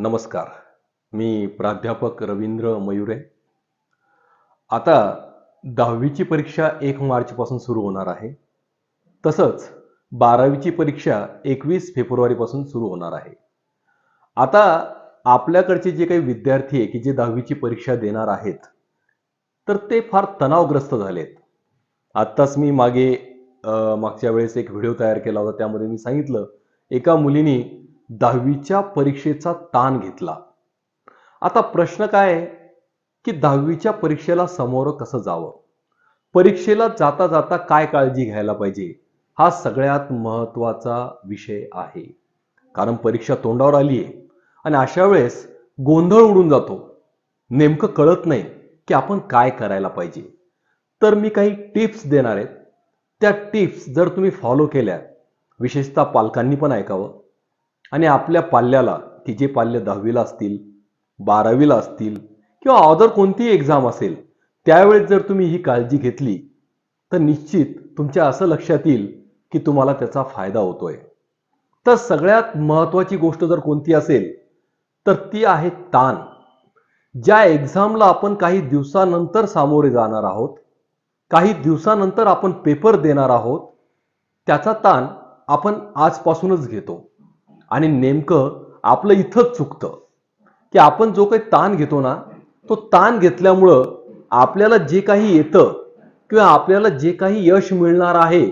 नमस्कार. मी प्राध्यापक रवींद्र मयुरे. आता दहावीची परीक्षा एक मार्चपासून सुरू होणार आहे. तसंच बारावीची परीक्षा एकवीस फेब्रुवारीपासून सुरू होणार आहे. आता आपल्याकडचे जे काही विद्यार्थी आहे की जे दहावीची परीक्षा देणार आहेत तर ते फार तणावग्रस्त झालेत. आत्ताच मी मागे मागच्या वेळेस एक व्हिडिओ तयार केला होता त्यामध्ये मी सांगितलं एका मुलीनी दहावीच्या परीक्षेचा ताण घेतला. आता प्रश्न काय आहे? की दहावीच्या परीक्षेला समोर कसं जावं? परीक्षेला जाता जाता काय काळजी घ्यायला पाहिजे? हा सगळ्यात महत्त्वाचा विषय आहे. कारण परीक्षा तोंडावर आली आहे आणि अशा वेळेस गोंधळ उडून जातो. नेमकं कळत नाही की आपण काय करायला पाहिजे. तर मी काही टिप्स देणार आहेत त्या टिप्स जर तुम्ही फॉलो केल्या विशेषतः पालकांनी पण ऐकावं. आणि आपल्या पाल्याला की जे पाल्य दहावीला असतील बारावीला असतील किंवा अदर कोणतीही एक्झाम असेल त्यावेळेस जर तुम्ही ही काळजी घेतली तर निश्चित तुमच्या असं लक्षात येईल की तुम्हाला त्याचा फायदा होतोय. तर सगळ्यात महत्त्वाची गोष्ट जर कोणती असेल तर ती आहे ताण. ज्या एक्झामला आपण काही दिवसानंतर सामोरे जाणार आहोत काही दिवसानंतर आपण पेपर देणार आहोत त्याचा ताण आपण आजपासूनच घेतो. आणि नेमकं आपलं इथंच चुकतं. की आपण जो काही ताण घेतो ना तो ताण घेतल्यामुळं आपल्याला जे काही येतं किंवा आपल्याला जे काही यश मिळणार आहे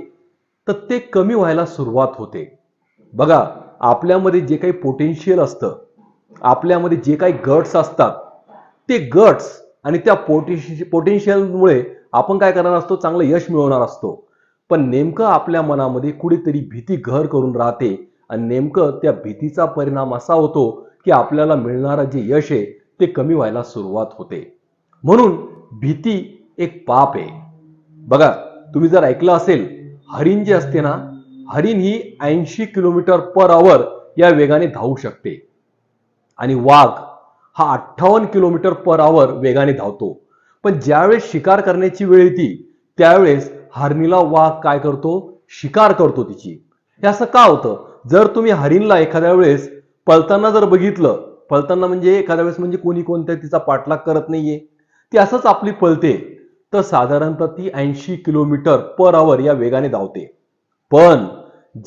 तर ते कमी व्हायला सुरुवात होते. बघा आपल्यामध्ये जे काही पोटेन्शियल असतं आपल्यामध्ये जे काही गट्स असतात ते गट्स आणि त्या पोटेन्शि पोटेन्शियलमुळे आपण काय करणार असतो? चांगलं यश मिळवणार असतो. पण नेमकं आपल्या मनामध्ये कुठेतरी भीती घर करून राहते आणि नेमकं त्या भीतीचा परिणाम असा होतो की आपल्याला मिळणारं जे यश आहे ते कमी व्हायला सुरुवात होते. म्हणून भीती एक पाप आहे. बघा तुम्ही जर ऐकलं असेल हरिण जे असते ना हरिण ही ऐंशी किलोमीटर पर आवर या वेगाने धावू शकते. आणि वाघ हा अठ्ठावन्न किलोमीटर पर आवर वेगाने धावतो. पण ज्यावेळेस शिकार करण्याची वेळ येते त्यावेळेस हरणीला वाघ काय करतो? शिकार करतो तिची. हे असं का होतं? जर तुम्ही हरिणला एखाद्या वेळेस पळताना जर बघितलं पळताना म्हणजे एखाद्या वेळेस म्हणजे कोणी कोणत्या तिचा पाठलाग करत नाहीये. ती असंच आपली पळते तर साधारणतः ती ऐंशी किलोमीटर पर आवर या वेगाने धावते. पण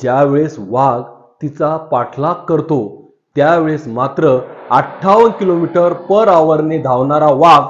ज्यावेळेस वाघ तिचा पाठलाग करतो त्यावेळेस मात्र अठ्ठावन्न किलोमीटर पर आवरने धावणारा वाघ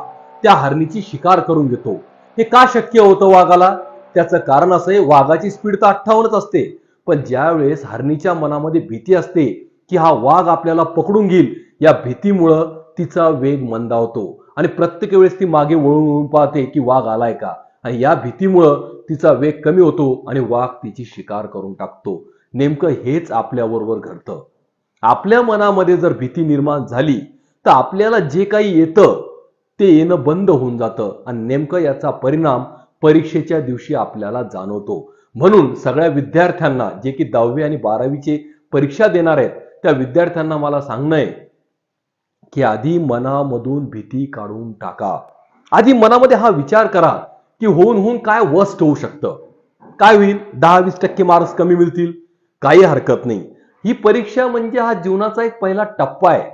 त्या हरणीची शिकार करून घेतो. हे का शक्य होतं वाघाला? त्याचं कारण असं आहे वाघाची स्पीड तर अठ्ठावन्नच असते. पण ज्यावेळेस हरणीच्या मनामध्ये भीती असते की हा वाघ आपल्याला पकडून घेईल या भीतीमुळं तिचा वेग मंदावतो. आणि प्रत्येक वेळेस ती मागे वळून वळून पाहते की वाघ आलाय का? आणि या भीतीमुळं तिचा वेग कमी होतो आणि वाघ तिची शिकार करून टाकतो. नेमकं हेच आपल्याबरोबर घडतं. आपल्या मनामध्ये जर भीती निर्माण झाली तर आपल्याला जे काही येतं ते येणं बंद होऊन जातं. आणि नेमकं याचा परिणाम परीक्षेच्या दिवशी आपल्याला जाणवतो. म्हणून सगळ्या विद्यार्थ्यांना जे की दहावी आणि बारावीचे परीक्षा देणार आहेत त्या विद्यार्थ्यांना मला सांगणं आहे की आधी मनामधून भीती काढून टाका. आधी मनामध्ये हा विचार करा की होऊन होऊन काय वस्ट होऊ शकतं. काय होईल? दहा वीस टक्के मार्क्स कमी मिळतील. काही हरकत नाही. ही परीक्षा म्हणजे हा जीवनाचा एक पहिला टप्पा आहे.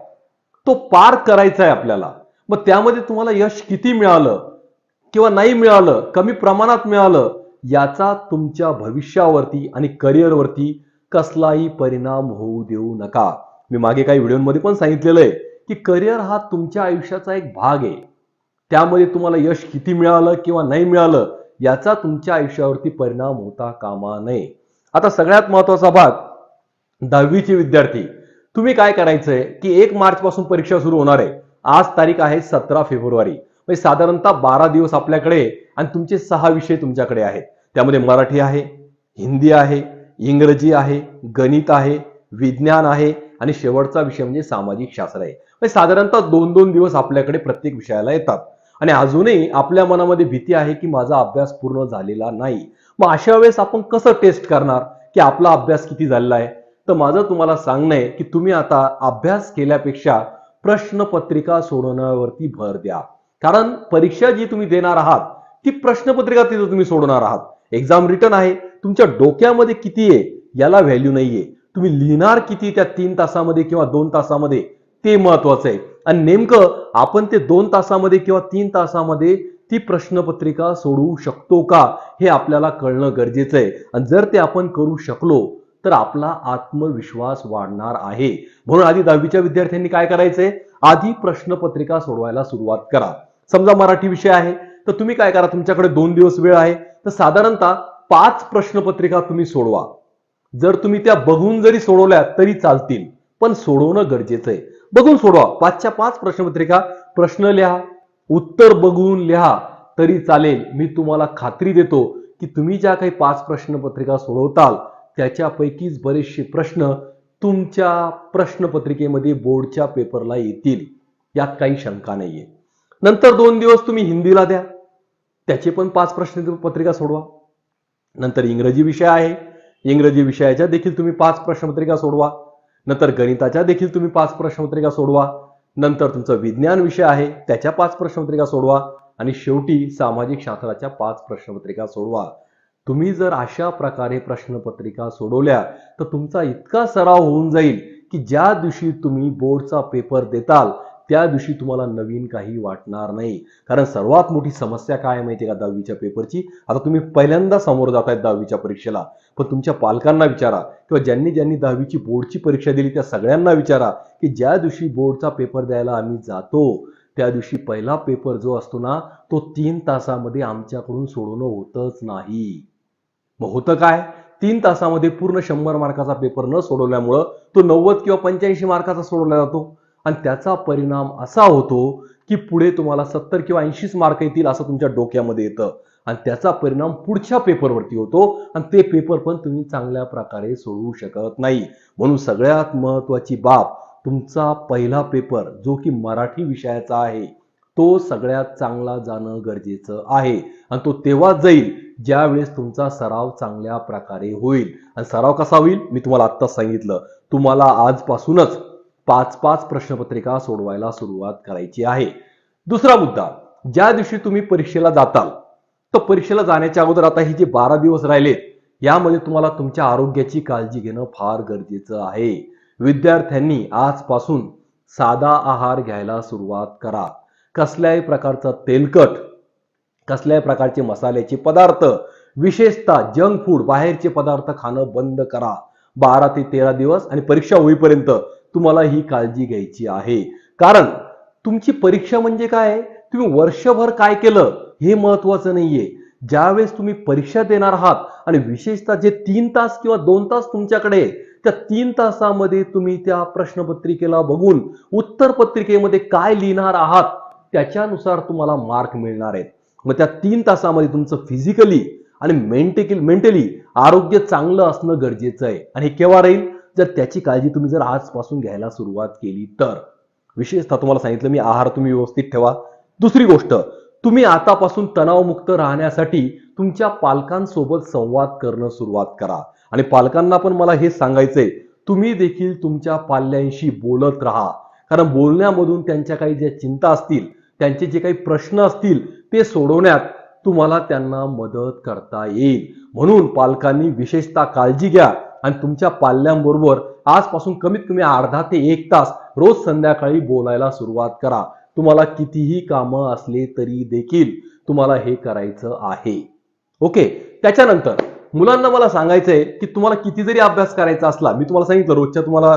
तो पार करायचा आहे आपल्याला. मग त्यामध्ये तुम्हाला यश किती मिळालं किंवा नाही मिळालं कमी प्रमाणात मिळालं याचा तुमच्या भविष्यावरती आणि करिअरवरती कसलाही परिणाम होऊ देऊ नका. मी मागे काही व्हिडिओमध्ये पण सांगितलेलं आहे की करिअर हा तुमच्या आयुष्याचा एक भाग आहे. त्यामध्ये तुम्हाला यश किती मिळालं किंवा नाही मिळालं याचा तुमच्या आयुष्यावरती परिणाम होता कामा नये. आता सगळ्यात महत्त्वाचा भाग दहावीचे विद्यार्थी. तुम्ही काय करायचंय की एक मार्च पासून परीक्षा सुरू होणार आहे. आज तारीख आहे सतरा फेब्रुवारी. म्हणजे साधारणतः बारा दिवस आपल्याकडे आणि तुमचे सहा विषय तुमच्याकडे आहेत. त्यामध्ये मराठी आहे हिंदी आहे इंग्रजी आहे गणित आहे विज्ञान आहे आणि शेवटचा विषय म्हणजे सामाजिक शास्त्र आहे. म्हणजे साधारणतः दोन दोन दिवस आपल्याकडे प्रत्येक विषयाला येतात. आणि अजूनही आपल्या मनामध्ये भीती आहे की माझा अभ्यास पूर्ण झालेला नाही. मग अशा वेळेस आपण कसं टेस्ट करणार की आपला अभ्यास किती झालेला आहे? तर माझं तुम्हाला सांगणं आहे की तुम्ही आता अभ्यास केल्यापेक्षा प्रश्नपत्रिका सोडवण्यावरती भर द्या. कारण परीक्षा जी तुम्ही देणार आहात ती प्रश्नपत्रिका तिथं तुम्ही सोडवणार आहात. एक्झाम रिटर्न आहे. तुमच्या डोक्यामध्ये किती आहे याला व्हॅल्यू नाहीये. तुम्ही लिहिणार किती त्या तीन तासामध्ये किंवा दोन तासामध्ये ते महत्वाचं आहे. आणि नेमकं आपण ते दोन तासामध्ये किंवा तीन तासामध्ये ती प्रश्नपत्रिका सोडवू शकतो का हे आपल्याला कळणं गरजेचं आहे. आणि जर ते आपण करू शकलो तर आपला आत्मविश्वास वाढणार आहे. म्हणून आधी दहावीच्या विद्यार्थ्यांनी काय करायचंय? आधी प्रश्नपत्रिका सोडवायला सुरुवात करा. समजा मराठी विषय आहे. तर तुम्ही काय करा तुमच्याकडे दोन दिवस वेळ आहे. तर साधारणतः पाच प्रश्नपत्रिका तुम्ही सोडवा. जर तुम्ही त्या बघून जरी सोडवल्या तरी चालतील पण सोडवणं गरजेचं आहे. बघून सोडवा. पाचच्या पाच प्रश्नपत्रिका प्रश्न लिहा उत्तर बघून लिहा तरी चालेल. मी तुम्हाला खात्री देतो की तुम्ही ज्या काही पाच प्रश्नपत्रिका सोडवताल त्याच्यापैकीच बरेचसे प्रश्न तुमच्या प्रश्नपत्रिकेमध्ये बोर्डच्या पेपरला येतील. यात काही शंका नाहीये. नंतर दोन दिवस तुम्ही हिंदीला द्या. त्याचे पण पाच प्रश्न पत्रिका सोडवा. नंतर इंग्रजी विषय आहे. इंग्रजी विषयाच्या देखील तुम्ही पाच प्रश्नपत्रिका सोडवा. नंतर गणिताच्या देखील तुम्ही पाच प्रश्नपत्रिका सोडवा. नंतर तुमचा विज्ञान विषय आहे त्याच्या पाच प्रश्नपत्रिका सोडवा. आणि शेवटी सामाजिक शास्त्राच्या पाच प्रश्नपत्रिका सोडवा. तुम्ही जर अशा प्रकारे प्रश्नपत्रिका सोडवल्या तर तुमचा इतका सराव होऊन जाईल की ज्या दिवशी तुम्ही बोर्डचा पेपर देताल त्या दिवशी तुम्हाला नवीन काही वाटणार नाही. कारण सर्वात मोठी समस्या काय माहिती का दहावीच्या पेपरची? आता तुम्ही पहिल्यांदा समोर जात आहेत दहावीच्या परीक्षेला. पण तुमच्या पालकांना विचारा किंवा ज्यांनी ज्यांनी दहावीची बोर्डची परीक्षा दिली त्या सगळ्यांना विचारा की ज्या दिवशी बोर्डचा पेपर द्यायला आम्ही जातो त्या दिवशी पहिला पेपर जो असतो ना तो तीन तासामध्ये आमच्याकडून सोडवणं होतच नाही. मग होतं काय? तीन तासामध्ये पूर्ण शंभर मार्काचा पेपर न सोडवल्यामुळं तो नव्वद किंवा पंच्याऐंशी मार्काचा सोडवला जातो. आणि त्याचा परिणाम असा होतो की पुढे तुम्हाला सत्तर किंवा ऐंशीच मार्क येतील असं तुमच्या डोक्यामध्ये येतं. आणि त्याचा परिणाम पुढच्या पेपरवरती होतो आणि ते पेपर पण तुम्ही चांगल्या प्रकारे सोडवू शकत नाही. म्हणून सगळ्यात महत्वाची बाब तुमचा पहिला पेपर जो की मराठी विषयाचा आहे तो सगळ्यात चांगला जाणं गरजेचं आहे. आणि तो तेव्हा जाईल ज्यावेळेस तुमचा सराव चांगल्या प्रकारे होईल. आणि सराव कसा होईल? मी तुम्हाला आत्ताच सांगितलं. तुम्हाला आजपासूनच पाच पाच प्रश्नपत्रिका सोडवायला सुरुवात करायची आहे. दुसरा मुद्दा ज्या दिवशी तुम्ही परीक्षेला जाताल तर परीक्षेला जाण्याच्या अगोदर आता हे जे बारा दिवस राहिलेत यामध्ये तुम्हाला तुमच्या आरोग्याची काळजी घेणं फार गरजेचं आहे. विद्यार्थ्यांनी आजपासून साधा आहार घ्यायला सुरुवात करा. कसल्याही प्रकारचं तेलकट कसल्याही प्रकारचे मसाल्याचे पदार्थ विशेषतः जंक फूड बाहेरचे पदार्थ खाणं बंद करा. बारा ते तेरा दिवस आणि परीक्षा होईपर्यंत तुम्हाला ही काळजी घ्यायची आहे. कारण तुमची परीक्षा म्हणजे काय? तुम्ही वर्षभर काय केलं हे महत्वाचं नाहीये. ज्यावेळेस तुम्ही परीक्षा देणार आहात आणि विशेषतः जे तीन तास किंवा दोन तास तुमच्याकडे त्या तीन तासामध्ये तुम्ही त्या प्रश्नपत्रिकेला बघून उत्तर पत्रिकेमध्ये काय लिहिणार आहात त्याच्यानुसार तुम्हाला मार्क मिळणार आहेत. मग त्या तीन तासामध्ये तुमचं फिजिकली आणि मेंटेकल मेंटली आरोग्य चांगलं असणं गरजेचं आहे. आणि हे केव्हा राहील? जर त्याची काळजी तुम्ही जर आजपासून घ्यायला सुरुवात केली तर विशेषतः तुम्हाला सांगितलं मी आहार तुम्ही व्यवस्थित ठेवा. दुसरी गोष्ट तुम्ही आतापासून तणावमुक्त राहण्यासाठी तुमच्या पालकांसोबत संवाद करणं सुरुवात करा. आणि पालकांना पण मला हे सांगायचंय तुम्ही देखील तुमच्या पाल्यांशी बोलत राहा. कारण बोलण्यामधून त्यांच्या काही ज्या चिंता असतील त्यांचे जे काही प्रश्न असतील ते सोडवण्यात तुम्हाला त्यांना मदत करता येईल. म्हणून पालकांनी विशेषतः काळजी घ्या. आणि तुमच्या पाल्यांबरोबर आजपासून कमीत कमी अर्धा ते एक तास रोज संध्याकाळी बोलायला सुरुवात करा. तुम्हाला कितीही कामं असले तरी देखील तुम्हाला हे करायचं आहे. ओके? त्याच्यानंतर मुलांना मला सांगायचंय की तुम्हाला किती जरी अभ्यास करायचा असला मी तुम्हाला सांगितलं रोजच्या तुम्हाला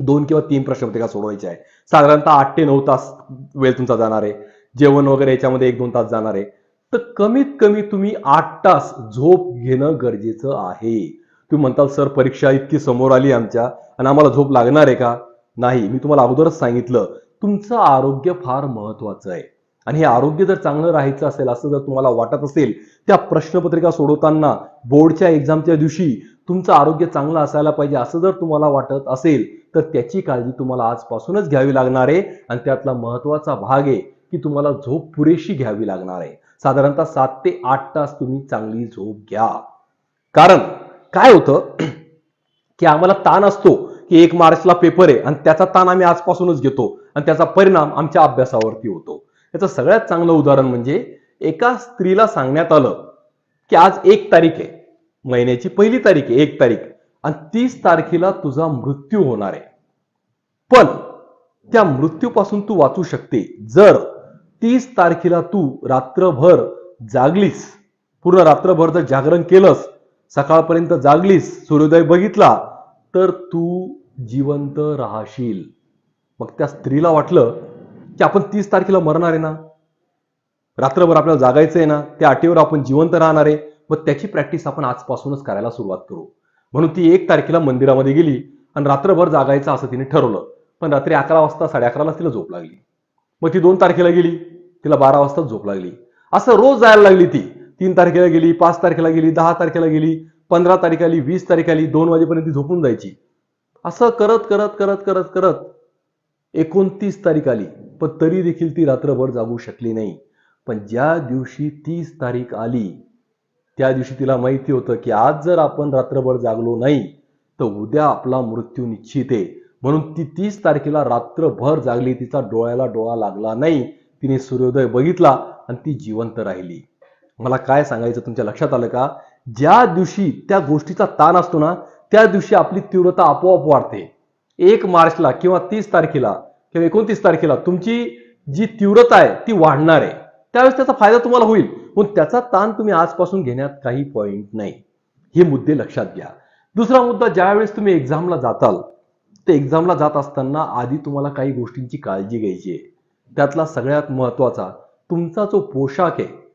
दोन किंवा तीन प्रश्नपत्रिका सोडवायच्या आहे साधारणतः आठ ते नऊ तास वेळ तुमचा जाणार आहे. जेवण वगैरे याच्यामध्ये एक दोन तास जाणार आहे. तर कमीत कमी तुम्ही आठ तास झोप घेणं गरजेचं आहे. तुम्ही म्हणताल सर परीक्षा इतकी समोर आली आमच्या आणि आम्हाला झोप लागणार आहे का? नाही मी तुम्हाला अगोदरच सांगितलं तुमचं आरोग्य फार महत्वाचं आहे. आणि हे आरोग्य जर चांगलं राहायचं असेल असं जर तुम्हाला वाटत असेल त्या प्रश्नपत्रिका सोडवताना बोर्डच्या एक्झामच्या दिवशी तुमचं आरोग्य चांगलं असायला पाहिजे असं जर तुम्हाला वाटत असेल तर त्याची काळजी तुम्हाला आजपासूनच घ्यावी लागणार आहे आणि त्यातला महत्त्वाचा भाग आहे की तुम्हाला झोप पुरेशी घ्यावी लागणार आहे. साधारणतः सात ते आठ तास तुम्ही चांगली झोप घ्या. कारण काय होतं? की आम्हाला ताण असतो की एक मार्चला पेपर आहे आणि त्याचा ताण आम्ही आजपासूनच घेतो आणि त्याचा परिणाम आमच्या अभ्यासावरती होतो. याचं सगळ्यात चांगलं उदाहरण म्हणजे एका स्त्रीला सांगण्यात आलं की आज एक तारीख आहे. महिन्याची पहिली तारीख आहे एक तारीख. आणि तीस तारखेला तुझा मृत्यू होणार आहे. पण त्या मृत्यूपासून तू वाचू शकते. जर तीस तारखेला तू रात्रभर जागलीस पूर्ण रात्रभर जर जागरण केलंस सकाळपर्यंत जागलीस सूर्योदय बघितला तर तू जिवंत राहशील. मग त्या स्त्रीला वाटलं की आपण तीस तारखेला मरणार आहे ना? रात्रभर आपल्याला जागायचं आहे ना? त्या अटीवर आपण जिवंत राहणार आहे. मग त्याची प्रॅक्टिस आपण आजपासूनच करायला सुरुवात करू. म्हणून ती एक तारखेला मंदिरामध्ये गेली आणि रात्रभर जागायचं असं तिने ठरवलं. पण रात्री अकरा वाजता साडे अकराला तिला झोप लागली. मग ती दोन तारखेला गेली. तिला बारा वाजता झोप लागली. असं रोज जायला लागली ती. तीन तारखेला गेली पाच तारखेला गेली दहा तारखेला गेली पंधरा तारीख आली वीस तारीख आली दोन वाजेपर्यंत ती झोपून जायची. असं करत करत करत करत करत एकोणतीस तारीख आली. पण तरी देखील ती रात्रभर जागू शकली नाही. पण ज्या दिवशी तीस तारीख आली त्या दिवशी तिला माहिती होतं की आज जर आपण रात्रभर जागलो नाही तर उद्या आपला मृत्यू निश्चित आहे. म्हणून ती तीस तारखेला रात्रभर जागली तिचा डोळ्याला डोळा लागला नाही. तिने सूर्योदय बघितला आणि ती जिवंत राहिली. मला काय सांगायचं तुमच्या लक्षात आलं का? ज्या दिवशी त्या गोष्टीचा ताण असतो ना त्या दिवशी आपली तीव्रता आपोआप वाढते. एक मार्चला किंवा तीस तारखेला किंवा एकोणतीस तारखेला तुमची जी तीव्रता आहे ती वाढणार आहे. त्यावेळेस त्याचा फायदा तुम्हाला होईल. पण त्याचा ताण तुम्ही आजपासून घेण्यात काही पॉइंट नाही. हे मुद्दे लक्षात घ्या. दुसरा मुद्दा ज्यावेळेस तुम्ही एक्झामला जाताल ते एक्झामला जात असताना आधी तुम्हाला काही गोष्टींची काळजी घ्यायची आहे. त्यातला सगळ्यात महत्त्वाचा तुमचा जो पोशाख आहे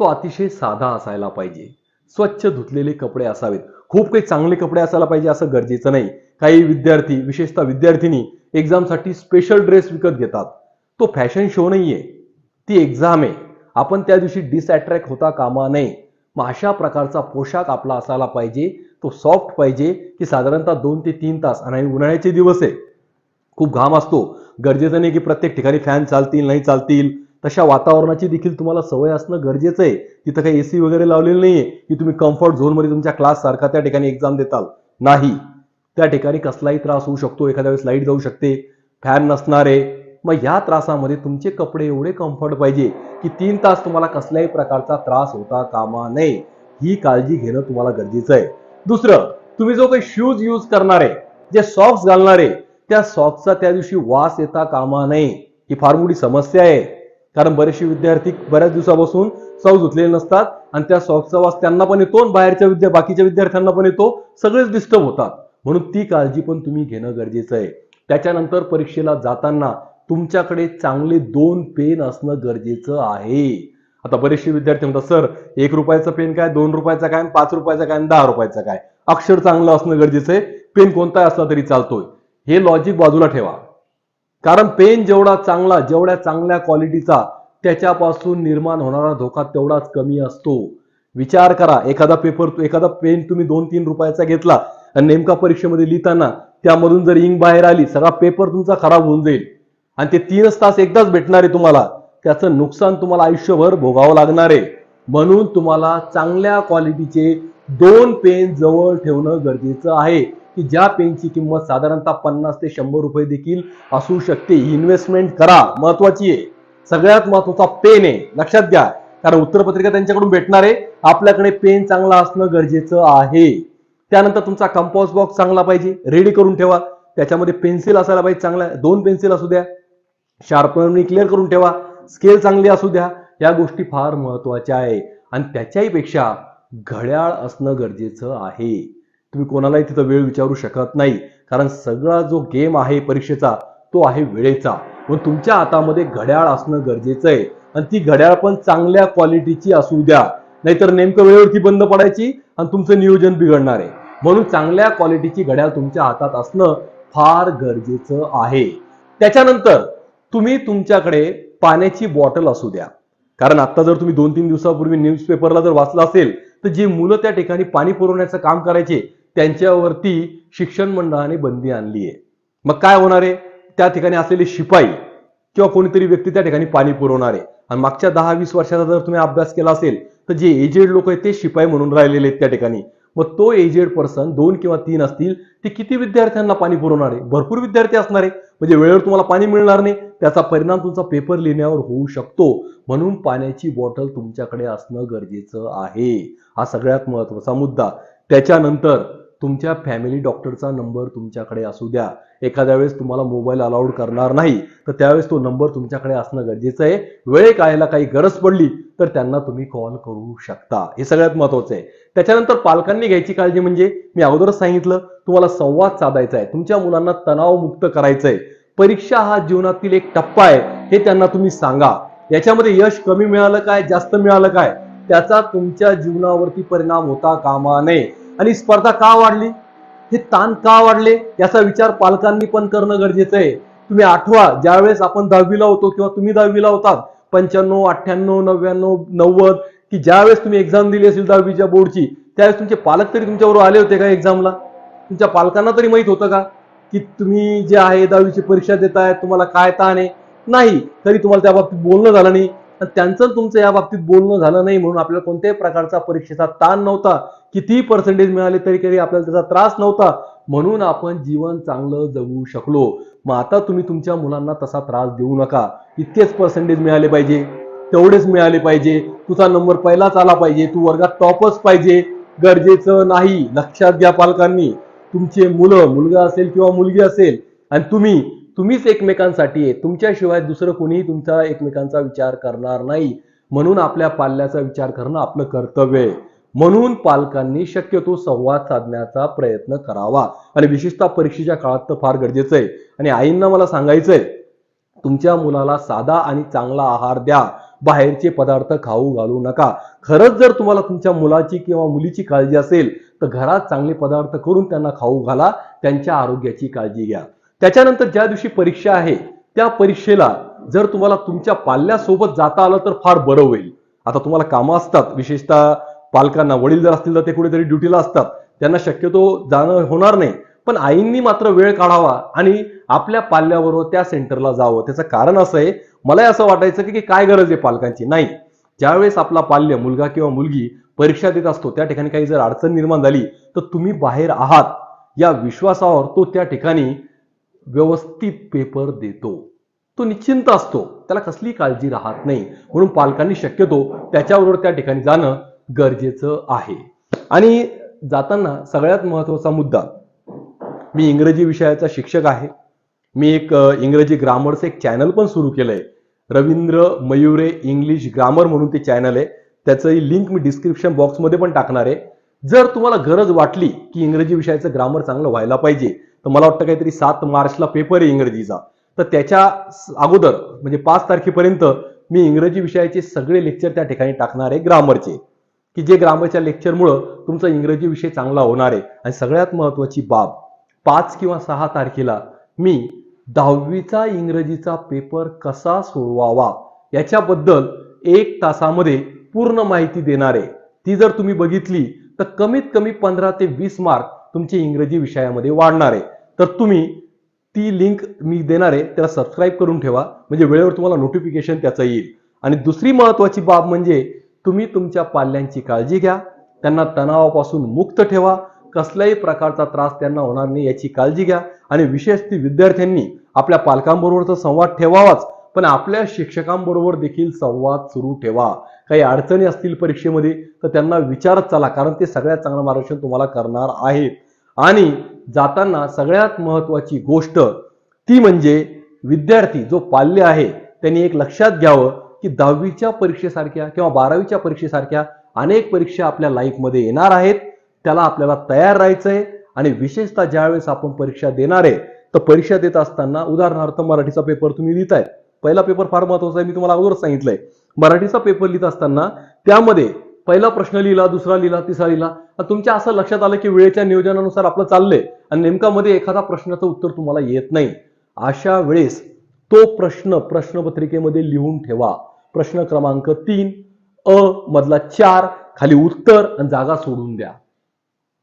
तो अतिशय साधा असायला पाहिजे. स्वच्छ धुतलेले कपडे असावेत. खूप काही चांगले कपडे असायला पाहिजे असं गरजेचं नाही. काही विद्यार्थी विशेषतः विद्यार्थिनी एक्झामसाठी स्पेशल ड्रेस विकत घेतात. तो फॅशन शो नाहीये. ती एक्झाम आहे. आपण त्या दिवशी डिसअट्रॅक्ट होता कामा नये. मग अशा प्रकारचा पोशाख आपला असायला पाहिजे. तो सॉफ्ट पाहिजे की साधारणतः दोन ते तीन तास आणि उन्हाळ्याचे दिवस आहे. खूप घाम असतो. गरजेचं नाही की प्रत्येक ठिकाणी फॅन चालतील नाही चालतील. तशा वातावरणाची देखील तुम्हाला सवय असणं गरजेचं आहे. तिथं काही एसी वगैरे लावलेलं नाहीये की तुम्ही कम्फर्ट झोनमध्ये तुमच्या क्लास सारखा त्या ठिकाणी एक्झाम देताल. नाही. त्या ठिकाणी कसलाही त्रास होऊ शकतो एखाद्या वेळेस लाइट जाऊ शकते फॅन नसणारे. मग या त्रासामध्ये तुमचे कपडे एवढे कम्फर्ट पाहिजे की तीन तास तुम्हाला कसल्याही प्रकारचा त्रास होता कामा नये. ही काळजी घेणं तुम्हाला गरजेचं आहे. दुसरं तुम्ही जो काही शूज यूज करणार आहे जे सॉक्स घालणार आहे त्या सॉक्सचा त्या दिवशी वास येता कामा नये ही फार मोठी समस्या आहे. कारण बरेचसे विद्यार्थी बऱ्याच दिवसापासून सॉक्स धुतलेले नसतात आणि त्या सॉक्सचा वास त्यांना पण येतो आणि बाहेरच्या विद्या बाकीच्या विद्यार्थ्यांना पण येतो. सगळेच डिस्टर्ब होतात. म्हणून ती काळजी पण तुम्ही घेणं गरजेचं आहे. त्याच्यानंतर परीक्षेला जाताना तुमच्याकडे चांगले दोन पेन असणं गरजेचं आहे. आता बरेचसे विद्यार्थी म्हणतात सर एक रुपयाचा पेन काय दोन रुपयाचा काय पाच रुपयाचा काय आणि दहा रुपयाचा काय? अक्षर चांगलं असणं गरजेचं आहे. पेन कोणताही असला तरी चालतोय. हे लॉजिक बाजूला ठेवा. कारण पेन जेवढा चांगला जेवढ्या चांगल्या क्वालिटीचा त्याच्यापासून निर्माण होणारा धोका तेवढाच कमी असतो. विचार करा एखादा पेपर एखादा पेन तुम्ही दोन तीन रुपयाचा घेतला आणि नेमका परीक्षेमध्ये लिहिताना त्यामधून जर इंक बाहेर आली सगळा पेपर तुमचा खराब होऊन जाईल. आणि ते तीनच तास एकदाच भेटणार आहे तुम्हाला. त्याचं नुकसान तुम्हाला आयुष्यभर भोगावं लागणार आहे. म्हणून तुम्हाला चांगल्या क्वालिटीचे दोन पेन जवळ ठेवणं गरजेचं आहे. की ज्या पेनची किंमत साधारणतः पन्नास ते शंभर रुपये देखील असू शकते इन्व्हेस्टमेंट करा. महत्वाची आहे. सगळ्यात महत्त्वाचा पेन आहे. लक्षात घ्या. कारण उत्तरपत्रिका त्यांच्याकडून भेटणार आहे. आपल्याकडे पेन चांगला असणं गरजेचं आहे. त्यानंतर तुमचा कंपॉस बॉक्स चांगला पाहिजे. रेडी करून ठेवा. त्याच्यामध्ये पेन्सिल असायला पाहिजे. चांगल्या दोन पेन्सिल असू द्या. शार्पनरनी क्लिअर करून ठेवा. स्केल चांगली असू द्या. या गोष्टी फार महत्त्वाच्या आहे. आणि त्याच्याही पेक्षा घड्याळ असणं गरजेचं आहे. तुम्ही कोणालाही तिथं वेळ विचारू शकत नाही. कारण सगळा जो गेम आहे परीक्षेचा तो आहे वेळेचा. पण तुमच्या हातामध्ये घड्याळ असणं गरजेचं आहे. आणि ती घड्याळ पण चांगल्या क्वालिटीची असू द्या. नाहीतर नेमकं वेळेवरती बंद पडायची आणि तुमचं नियोजन बिघडणार आहे. म्हणून चांगल्या क्वालिटीची घड्याळ तुमच्या हातात असणं फार गरजेचं आहे. त्याच्यानंतर तुम्ही तुमच्याकडे पाण्याची बॉटल असू द्या. कारण आता जर तुम्ही दोन तीन दिवसापूर्वी न्यूज पेपरला जर वाचलं असेल तर जी मुलं त्या ठिकाणी पाणी पुरवण्याचं काम करायचे त्यांच्यावरती शिक्षण मंडळाने बंदी आणली आहे. मग काय होणार आहे? त्या ठिकाणी असलेले शिपाई किंवा कोणीतरी व्यक्ती त्या ठिकाणी पाणी पुरवणार आहे. आणि मागच्या दहा वीस वर्षाचा जर तुम्ही अभ्यास केला असेल तर जे एजेड लोक आहेत ते शिपाई म्हणून राहिलेले आहेत त्या ठिकाणी. मग तो एजेड पर्सन दोन किंवा तीन असतील ते किती विद्यार्थ्यांना पाणी पुरवणार आहे? भरपूर विद्यार्थी असणार आहे. म्हणजे वेळेवर तुम्हाला पाणी मिळणार नाही. त्याचा परिणाम तुमचा पेपर लिहिण्यावर होऊ शकतो. म्हणून पाण्याची बॉटल तुमच्याकडे असणं गरजेचं आहे. हा सगळ्यात महत्त्वाचा मुद्दा. त्याच्यानंतर तुमच्या फॅमिली डॉक्टरचा नंबर तुमच्याकडे असू द्या. एखाद्या वेळेस तुम्हाला मोबाईल अलाउड करणार नाही तर त्यावेळेस तो नंबर तुमच्याकडे असणं गरजेचं आहे. वेळे कायला काही गरज पडली तर त्यांना तुम्ही कॉल करू शकता. हे सगळ्यात महत्वाचं आहे. त्याच्यानंतर पालकांनी घ्यायची काळजी म्हणजे मी अगोदरच सांगितलं तुम्हाला संवाद साधायचा आहे. तुमच्या मुलांना तणावमुक्त करायचं आहे परीक्षा हा जीवनातील एक टप्पा आहे हे त्यांना तुम्ही सांगा. याच्यामध्ये यश कमी मिळालं काय जास्त मिळालं काय? त्याचा तुमच्या जीवनावरती परिणाम होता कामा नये. आणि स्पर्धा का वाढली? हे ताण का वाढले? याचा विचार पालकांनी पण करणं गरजेचं आहे. तुम्ही आठवा ज्यावेळेस आपण दहावीला होतो किंवा तुम्ही दहावीला होतात पंच्याण्णव अठ्ठ्याण्णव नव्याण्णव नव्वद की ज्यावेळेस तुम्ही एक्झाम दिली असेल दहावीच्या बोर्डची त्यावेळेस तुमचे पालक तरी तुमच्याबरोबर आले होते का एक्झामला तुमच्या पालकांना तरी माहीत होतं का? की तुम्ही जे आहे दहावीची परीक्षा देताय तुम्हाला काय ताण आहे? नाही तरी तुम्हाला त्या बाबतीत बोलणं झालं नाही. आणि त्यांचं तुमचं या बाबतीत बोलणं झालं नाही म्हणून आपल्याला कोणत्याही प्रकारचा परीक्षेचा ताण नव्हता. कितीही पर्सेंटेज मिळाले तरी कधी आपल्याला त्याचा त्रास नव्हता. म्हणून आपण जीवन चांगलं जगू शकलो. मग आता तुम्ही तुमच्या मुलांना तसा त्रास देऊ नका. इतकेच पर्सेंटेज मिळाले पाहिजे. तेवढेच मिळाले पाहिजे. तुझा नंबर पहिलाच आला पाहिजे. तू वर्गात टॉपच पाहिजे. गरजेचं नाही. लक्षात घ्या पालकांनी. तुमचे मुलं मुलगा असेल किंवा मुलगी असेल आणि तुम्ही तुम्हीच एकमेकांसाठी आहे. तुमच्याशिवाय दुसरं कोणीही तुमचा एकमेकांचा विचार करणार नाही. म्हणून आपल्या पाल्याचा विचार करणं आपलं कर्तव्य आहे. म्हणून पालकांनी शक्यतो संवाद साधण्याचा प्रयत्न करावा. आणि विशेषतः परीक्षेच्या काळात तर फार गरजेचं आहे. आणि आईंना मला सांगायचंय तुमच्या मुलाला साधा आणि चांगला आहार द्या. बाहेरचे पदार्थ खाऊ घालू नका. खरंच जर तुम्हाला तुमच्या मुलाची किंवा मुलीची काळजी असेल तर घरात चांगले पदार्थ करून त्यांना खाऊ घाला. त्यांच्या आरोग्याची काळजी घ्या. त्याच्यानंतर ज्या दिवशी परीक्षा आहे त्या परीक्षेला जर तुम्हाला तुमच्या पाल्यासोबत जाता आलं तर फार बरं होईल. आता तुम्हाला कामं असतात. विशेषतः पालकांना वडील जर असतील तर ते कुठेतरी ड्युटीला असतात. त्यांना शक्यतो जाणं होणार नाही. पण आईंनी मात्र वेळ काढावा आणि आपल्या पाल्याबरोबर त्या सेंटरला जावं. त्याचं कारण असं आहे मला असं वाटायचं की की काय गरज आहे पालकांची? नाही. ज्यावेळेस आपला पाल्य मुलगा किंवा मुलगी परीक्षा देत असतो त्या ठिकाणी काही जर अडचण निर्माण झाली तर तुम्ही बाहेर आहात. या विश्वासावर तो त्या ठिकाणी व्यवस्थित पेपर देतो. तो निश्चिंत असतो. त्याला कसली काळजी राहत नाही. म्हणून पालकांनी शक्यतो त्याच्याबरोबर त्या ठिकाणी जाणं गरजेचं आहे. आणि जाताना सगळ्यात महत्त्वाचा मुद्दा मी इंग्रजी विषयाचा शिक्षक आहे. मी एक इंग्रजी ग्रामरचं एक चॅनल पण सुरू केलंय. रवींद्र मयुरे इंग्लिश ग्रामर म्हणून ते चॅनल आहे. त्याचंही लिंक मी डिस्क्रिप्शन बॉक्समध्ये पण टाकणार आहे. जर तुम्हाला गरज वाटली की इंग्रजी विषयाचं ग्रामर चांगलं व्हायला पाहिजे तर मला वाटतं काहीतरी सात मार्चला पेपर आहे इंग्रजीचा. तर त्याच्या अगोदर म्हणजे पाच तारखेपर्यंत मी इंग्रजी विषयाचे सगळे लेक्चर त्या ठिकाणी टाकणार आहे ग्रामरचे. की जे ग्रामरच्या लेक्चरमुळं तुमचा इंग्रजी विषय चांगला होणार आहे. आणि सगळ्यात महत्वाची बाब पाच किंवा सहा तारखेला मी दहावीचा इंग्रजीचा पेपर कसा सोडवावा याच्याबद्दल एक तासामध्ये पूर्ण माहिती देणार आहे. ती जर तुम्ही बघितली तर कमीत कमी पंधरा ते वीस मार्क तुमचे इंग्रजी विषयामध्ये वाढणार आहे. तर तुम्ही ती लिंक मी देणार आहे त्याला सबस्क्राईब करून ठेवा. म्हणजे वेळेवर तुम्हाला नोटिफिकेशन त्याचं येईल. आणि दुसरी महत्वाची बाब म्हणजे तुम्ही तुमच्या पाल्यांची काळजी घ्या. त्यांना तणावापासून मुक्त ठेवा. कसल्याही प्रकारचा त्रास त्यांना होणार नाही याची काळजी घ्या. आणि विशेष ती विद्यार्थ्यांनी आपल्या पालकांबरोबर तर संवाद ठेवावाच. पण आपल्या शिक्षकांबरोबर देखील संवाद सुरू ठेवा. काही अडचणी असतील परीक्षेमध्ये तर त्यांना विचारत चला कारण ते सगळ्यात चांगलं मार्गदर्शन तुम्हाला करणार आहेत. आणि जाताना सगळ्यात महत्वाची गोष्ट ती म्हणजे विद्यार्थी जो पाल्य आहे त्यांनी एक लक्षात घ्यावं. की दहावीच्या परीक्षेसारख्या किंवा बारावीच्या परीक्षेसारख्या अनेक परीक्षा आपल्या लाईफमध्ये येणार आहेत. त्याला आपल्याला तयार राहायचंय आणि विशेषतः ज्यावेळेस आपण परीक्षा देणार आहे तर परीक्षा देत असताना उदाहरणार्थ मराठीचा पेपर तुम्ही लिहिताय. पहिला पेपर फार महत्त्वाचा आहे मी तुम्हाला अगोदर सांगितलंय. मराठीचा पेपर लिहित असताना त्यामध्ये पहिला प्रश्न लिहिला दुसरा लिहिला तिसरा लिहिला. तुमच्या असं लक्षात आलं की वेळेच्या नियोजनानुसार आपलं चाललंय आणि नेमका मध्ये एखादा प्रश्नाचं उत्तर तुम्हाला येत नाही. अशा वेळेस तो प्रश्न प्रश्नपत्रिकेमध्ये लिहून ठेवा. प्रश्न क्रमांक तीन अ मधला चार खाली उत्तर आणि जागा सोडून द्या.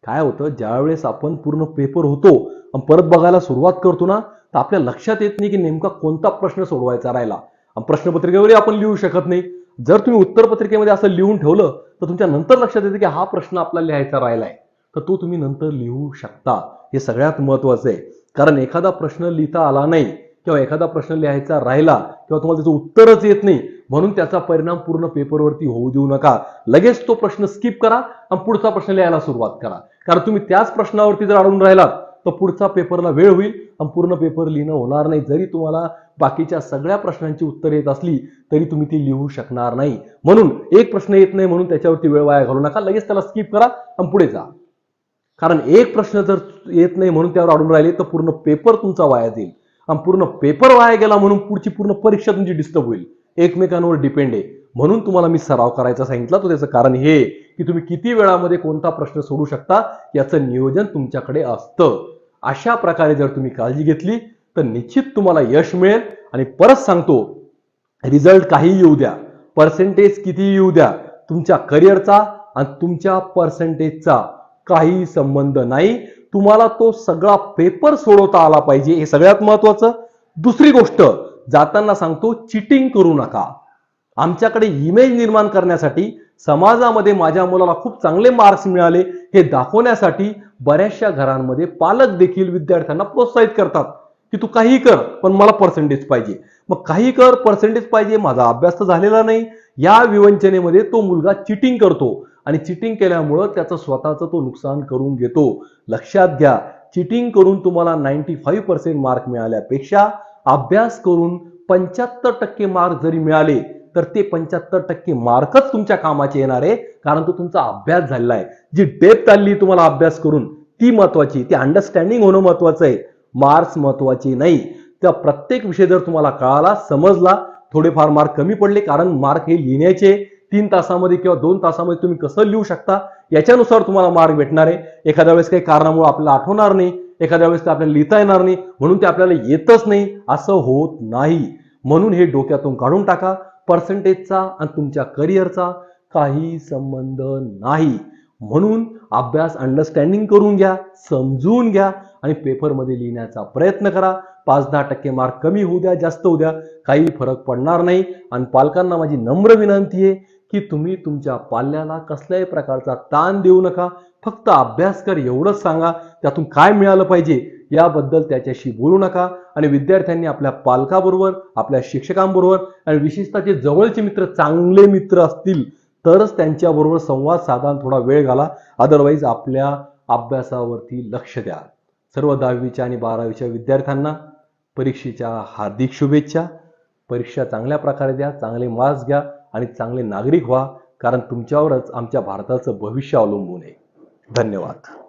काय होतं? ज्यावेळेस आपण पूर्ण पेपर होतो आणि परत बघायला सुरुवात करतो ना तर आपल्या लक्षात येत नाही की नेमका कोणता प्रश्न सोडवायचा राहिला. आणि प्रश्नपत्रिकेवरही आपण लिहू शकत नाही. जर तुम्ही उत्तरपत्रिकेमध्ये असं लिहून ठेवलं तर तुमच्या नंतर लक्षात येते की हा प्रश्न आपला लिहायचा राहिलाय. तर तो तुम्ही नंतर लिहू शकता. हे सगळ्यात महत्वाचं आहे. कारण एखादा प्रश्न लिहिता आला नाही किंवा एखादा प्रश्न लिहायचा राहिला किंवा तुम्हाला त्याचं उत्तरच येत नाही म्हणून त्याचा परिणाम पूर्ण पेपरवरती होऊ देऊ नका. लगेच तो प्रश्न स्किप करा आणि पुढचा प्रश्न लिहायला सुरुवात करा. कारण तुम्ही त्याच प्रश्नावरती जर अडून राहिलात तर पुढचा पेपरला वेळ होईल आणि पूर्ण पेपर लिहिणं होणार नाही. जरी तुम्हाला बाकीच्या सगळ्या प्रश्नांची उत्तर येत असली तरी तुम्ही ती लिहू शकणार नाही. म्हणून एक प्रश्न येत नाही म्हणून त्याच्यावरती वेळ वाया घालू नका. लगेच त्याला स्किप करा आणि पुढे जा. कारण एक प्रश्न जर येत नाही म्हणून त्यावर अडून राहिले तर पूर्ण पेपर तुमचा वाया जाईल. आणि पूर्ण पेपर वाया गेला म्हणून पुढची पूर्ण परीक्षा तुमची डिस्टर्ब होईल. एकमेकांवर डिपेंड आहे. म्हणून तुम्हाला मी सराव करायचा सांगितला. तो त्याचं कारण हे की तुम्ही किती वेळामध्ये कोणता प्रश्न सोडू शकता याचं नियोजन तुमच्याकडे असतं. अशा प्रकारे जर तुम्ही काळजी घेतली तर निश्चित तुम्हाला यश मिळेल. आणि परत सांगतो रिझल्ट काही येऊ द्या. पर्सेंटेज किती येऊ द्या. तुमच्या करिअरचा आणि तुमच्या पर्सेंटेजचा काही संबंध नाही. तुम्हाला तो सगळा पेपर सोडवता आला पाहिजे. हे सगळ्यात महत्वाचं. दुसरी गोष्ट जाताना सांगतो चिटिंग करू नका. आमच्याकडे इमेज निर्माण करण्यासाठी समाजामध्ये माझ्या मुलाला खूप चांगले मार्क्स मिळाले. हे दाखवण्यासाठी बऱ्याचशा घरांमध्ये पालक देखील विद्यार्थ्यांना प्रोत्साहित करतात की तू काही कर पण मला पर्सेंटेज पाहिजे. मग काही कर पर्सेंटेज पाहिजे माझा अभ्यास तर झालेला नाही. या विवंचनेमध्ये तो मुलगा चिटिंग करतो. आणि चिटिंग केल्यामुळं त्याचं स्वतःचं तो नुकसान करून घेतो. लक्षात घ्या चिटिंग करून तुम्हाला नाईन्टी फाईव्ह पर्सेंट मार्क मिळाल्यापेक्षा अभ्यास करून पंच्याहत्तर टक्के मार्क जरी मिळाले तर ते पंच्याहत्तर टक्के मार्कच तुमच्या कामाचे येणार आहे कारण तो तुमचा अभ्यास झालेला आहे. जी डेप्थ आली तुम्हाला अभ्यास करून ती महत्वाची ती अंडरस्टँडिंग होणं महत्वाचं आहे. मार्क्स महत्त्वाचे नाही. त्या प्रत्येक विषय जर तुम्हाला कळाला समजला थोडेफार मार्क कमी पडले कारण मार्क हे लिहिण्याचे तीन तासामध्ये किंवा दोन तासामध्ये तुम्ही कसं लिहू शकता याच्यानुसार तुम्हाला मार्क भेटणार आहे. एखाद्या वेळेस काही कारणामुळे आपल्याला आठवणार नाही एखाद्या वेळेस ते आपल्याला लिहिता येणार नाही म्हणून ते आपल्याला येतच नाही असं होत नाही. म्हणून हे डोक्यातून काढून टाका पर्सेंटेजचा आणि तुमच्या करिअरचा काही संबंध नाही. म्हणून अभ्यास अंडरस्टँडिंग करून घ्या समजून घ्या आणि पेपरमध्ये लिहिण्याचा प्रयत्न करा. पाच दहा टक्के मार्क कमी होऊ द्या जास्त होऊ द्या काही फरक पडणार नाही. आणि पालकांना माझी नम्र विनंती आहे की तुम्ही तुमच्या पाल्याला कसल्याही प्रकारचा ताण देऊ नका. फक्त अभ्यास कर एवढंच सांगा. त्यातून काय मिळालं पाहिजे याबद्दल त्याच्याशी बोलू नका. आणि विद्यार्थ्यांनी आपल्या पालकाबरोबर आपल्या शिक्षकांबरोबर आणि विशेषतः जे जवळचे मित्र चांगले मित्र असतील तरच त्यांच्याबरोबर संवाद साधान थोडा वेळ घाला. अदरवाईज आपल्या अभ्यासावरती लक्ष द्या. सर्व दहावीच्या आणि बारावीच्या विद्यार्थ्यांना परीक्षेच्या हार्दिक शुभेच्छा. परीक्षा चांगल्या प्रकारे द्या चांगले मार्क्स घ्या. आणि चांगले नागरिक व्हा कारण तुमच्यावरच आमच्या भारताचं भविष्य अवलंबून आहे. धन्यवाद.